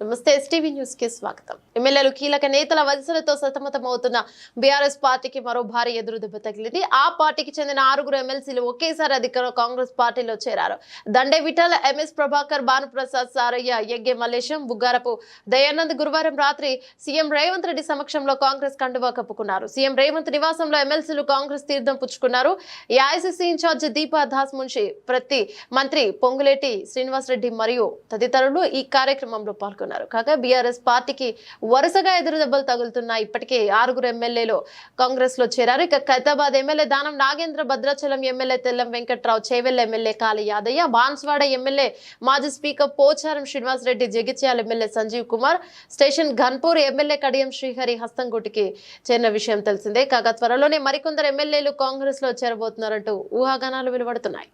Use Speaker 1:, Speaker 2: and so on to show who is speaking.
Speaker 1: నమస్తే ఎస్టీవీ న్యూస్కి స్వాగతం. ఎమ్మెల్యేలు కీలక నేతల వలసలతో సతమతమవుతున్న బీఆర్ఎస్ పార్టీకి మరో భారీ ఎదురు దెబ్బ తగిలింది. ఆ పార్టీకి చెందిన ఆరుగురు ఎమ్మెల్సీలు ఒకేసారి అధికార కాంగ్రెస్ పార్టీలో చేరారు. దండే విఠల్ ఎంఎస్ ప్రభాకర్ భానుప్రసాద్ సారయ్య యజ్ఞ మల్లేశం బుగ్గారపు దయానంద్ గురువారం రాత్రి సీఎం రేవంత్ రెడ్డి సమక్షంలో కాంగ్రెస్ కండువా కప్పుకున్నారు. సీఎం రేవంత్ నివాసంలో ఎమ్మెల్సీలు కాంగ్రెస్ తీర్థం పుచ్చుకున్నారు. ఏఐసిసి ఇన్ఛార్జ్ దీపా దాస్ మున్షి ప్రతి మంత్రి పొంగులేటి శ్రీనివాసరెడ్డి మరియు తదితరులు ఈ కార్యక్రమంలో పాల్గొన్నారు కాగా బీఆర్ఎస్ పార్టీకి వరుసగా ఎదురుదెబ్బలు తగులుతున్నాయి. ఇప్పటికే ఆరుగురు ఎమ్మెల్యేలు కాంగ్రెస్లో చేరారు. ఇక Khairatabad MLA Danam Nagender Bhadrachalam MLA Tellam Venkatrao Chevella MLA Kali Yadaiah Banswada MLA మాజీ speaker Pocharam Srinivasreddy Jagtial MLA Sanjeev Kumar station Ghanpur MLA Kadiyam Srihari హస్తంగుటికి చేరిన విషయం తెలిసిందే. కాగా త్వరలోనే మరికొందరు ఎమ్మెల్యేలు కాంగ్రెస్లో చేరబోతున్నారంటూ ఊహాగానాలు వెలువడుతున్నాయి.